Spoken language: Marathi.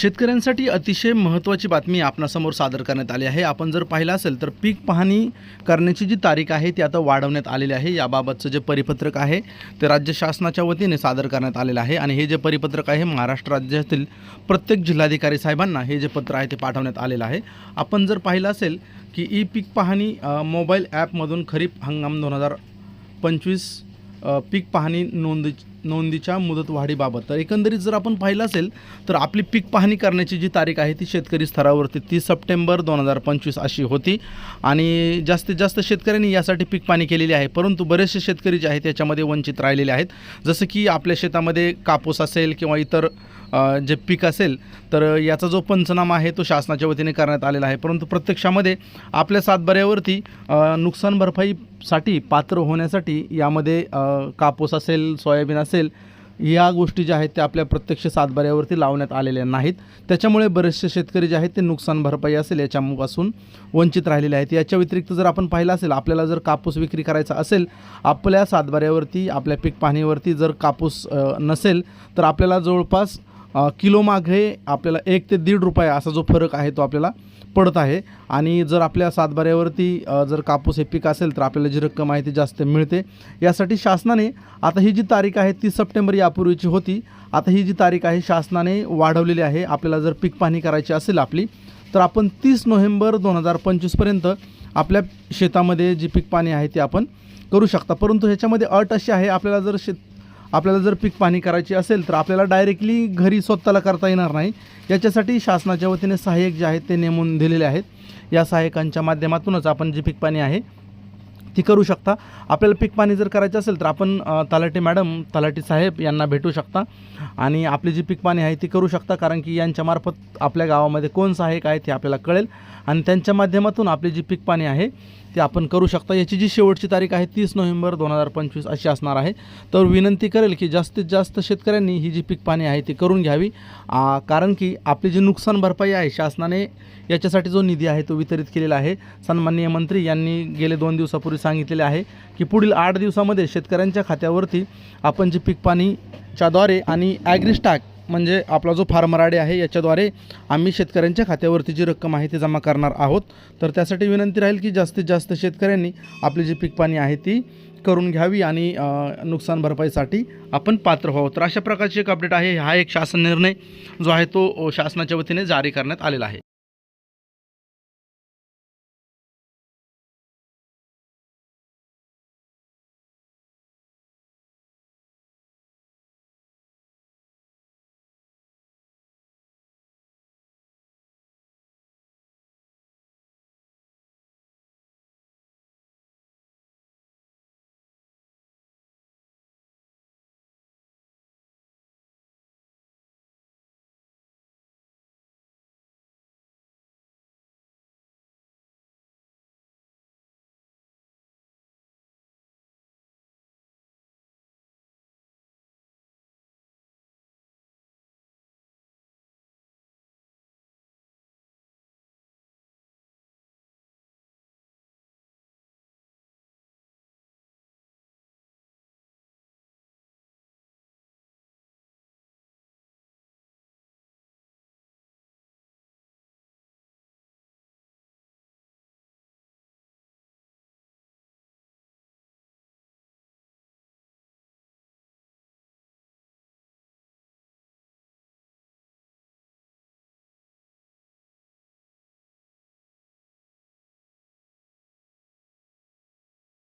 शेतकऱ्यांसाठी अतिशय महत्त्वाची बातमी आपणासमोर सादर करण्यात आली आहे. आपण जर पाहिलं असेल तर पीक पाहणी करण्याची जी तारीख आहे ती आता वाढवण्यात आलेली आहे. याबाबतचं जे परिपत्रक आहे ते राज्य शासनाच्या वतीने सादर करण्यात आलेलं आहे. आणि हे जे परिपत्रक आहे महाराष्ट्र राज्यातील प्रत्येक जिल्हाधिकारी साहेबांना हे जे पत्र आहे ते पाठवण्यात आलेलं आहे. आपण जर पाहिलं असेल की ई पीक पाहणी मोबाईल ॲपमधून खरीप हंगाम दोन हजार पंचवीस पीक पाहणी नोंदी नोंदीच्या मुदतवाढीबाबत. तर एकंदरीत जर आपण पाहिलं असेल तर आपली पीक पाहणी करण्याची जी तारीख आहे ती शेतकरी स्तरावरती तीस सप्टेंबर दोन हजार पंचवीस अशी होती. आणि जास्तीत जास्त शेतकऱ्यांनी यासाठी पीक पाहणी केलेली आहे. परंतु बरेचसे शेतकरी जे आहेत त्याच्यामध्ये वंचित राहिलेले आहेत. जसं की आपल्या शेतामध्ये कापूस असेल किंवा इतर जे पीक असेल तर याचा जो पंचनामा आहे तो शासनाच्या वतीने करण्यात आलेला आहे. परंतु प्रत्यक्षामध्ये आपल्या सातबाऱ्यावरती नुकसान भरपाईसाठी पात्र होण्यासाठी यामध्ये कापूस असेल सोयाबीन असेल या गोष्टी ज्या आहेत त्या आपल्या प्रत्यक्ष सातबाऱ्यावरती लावण्यात आलेल्या नाहीत. त्याच्यामुळे बरेचसे शेतकरी जे आहेत ते नुकसान भरपाई असेल याच्यापासून वंचित राहिलेले आहेत. याच्या व्यतिरिक्त जर आपण पाहिलं असेल आपल्याला जर कापूस विक्री करायचा असेल आपल्या सातबाऱ्यावरती आपल्या पीक पाहणीवरती जर कापूस नसेल तर आपल्याला जवळपास किलोमागे आपल्याला एक ते दीड रुपये असा जो फरक आहे तो आपल्याला पडत आहे. आणि जर आपल्या सातबाऱ्यावरती जर कापूस हे पीक असेल तर आपल्याला जी रक्कम आहे ती जास्त मिळते. यासाठी शासनाने आता ही जी तारीख आहे ती सप्टेंबर यापूर्वीची होती. आता ही जी तारीख आहे शासनाने वाढवलेली आहे. आपल्याला जर पीक पाहणी करायची असेल आपली तर आपण तीस नोव्हेंबर दोन हजार पंचवीसपर्यंत आपल्या शेतामध्ये जी पीक पाणी आहे ती आपण करू शकता. परंतु ह्याच्यामध्ये अट अशी आहे आपल्याला जर शेत आपल्याला जर पीक पाणी करायची असेल तर आपल्याला डायरेक्टली घरी स्वतःला करता येणार नाही. याच्यासाठी शासनाच्या वतीने सहाय्यक जे आहेत ते नेमून दिलेले आहेत. या सहाय्यकांच्या माध्यमातूनच आपण जी पीक पाणी आहे ती करू शकता. आपल्याला पीक पाणी जर करायचं असेल तर आपण तलाटी मॅडम तलाटी साहेब यांना भेटू शकता. आणि आपली जी पीक पाणी आहे ती करू शकता कारण की यांच्यामार्फत आपल्या गावामध्ये कोण सहाय्यक आहे ते आपल्याला कळेल. आणि त्यांच्या माध्यमातून आपली जी पीक पाणी आहे ती आपण करू शकता. याची जी शेवटची तारीख आहे तीस नोव्हेंबर दोन हजार पंचवीस अशी असणार आहे. तर विनंती करेल की जास्तीत जास्त शेतकऱ्यांनी ही जी पीक पाणी आहे ती करून घ्यावी. कारण की आपली जी नुकसान भरपाई आहे शासनाने याच्यासाठी जो निधी आहे तो वितरित केलेला आहे. सन्माननीय मंत्री यांनी गेले दोन दिवसापूर्वी सांगितलेले आहे की पुढील आठ दिवसामध्ये शेतकऱ्यांच्या खात्यावरती आपण जी पीक पाणीच्याद्वारे आणि ॲग्रिस्टॅक म्हणजे आपला जो फार्मराडे आहे याच्याद्वारे आम्ही शेतकऱ्यांच्या खात्यावरती जी रक्कम आहे ती जमा करणार आहोत. तर त्यासाठी विनंती राहील की जास्तीत जास्त शेतकऱ्यांनी आपली जी पीक पाणी आहे ती करून घ्यावी आणि नुकसान भरपाईसाठी आपण पात्र व्हावं. तर अशा प्रकारची एक अपडेट आहे. हा एक शासन निर्णय जो आहे तो शासनाच्या वतीने जारी करण्यात आलेला आहे.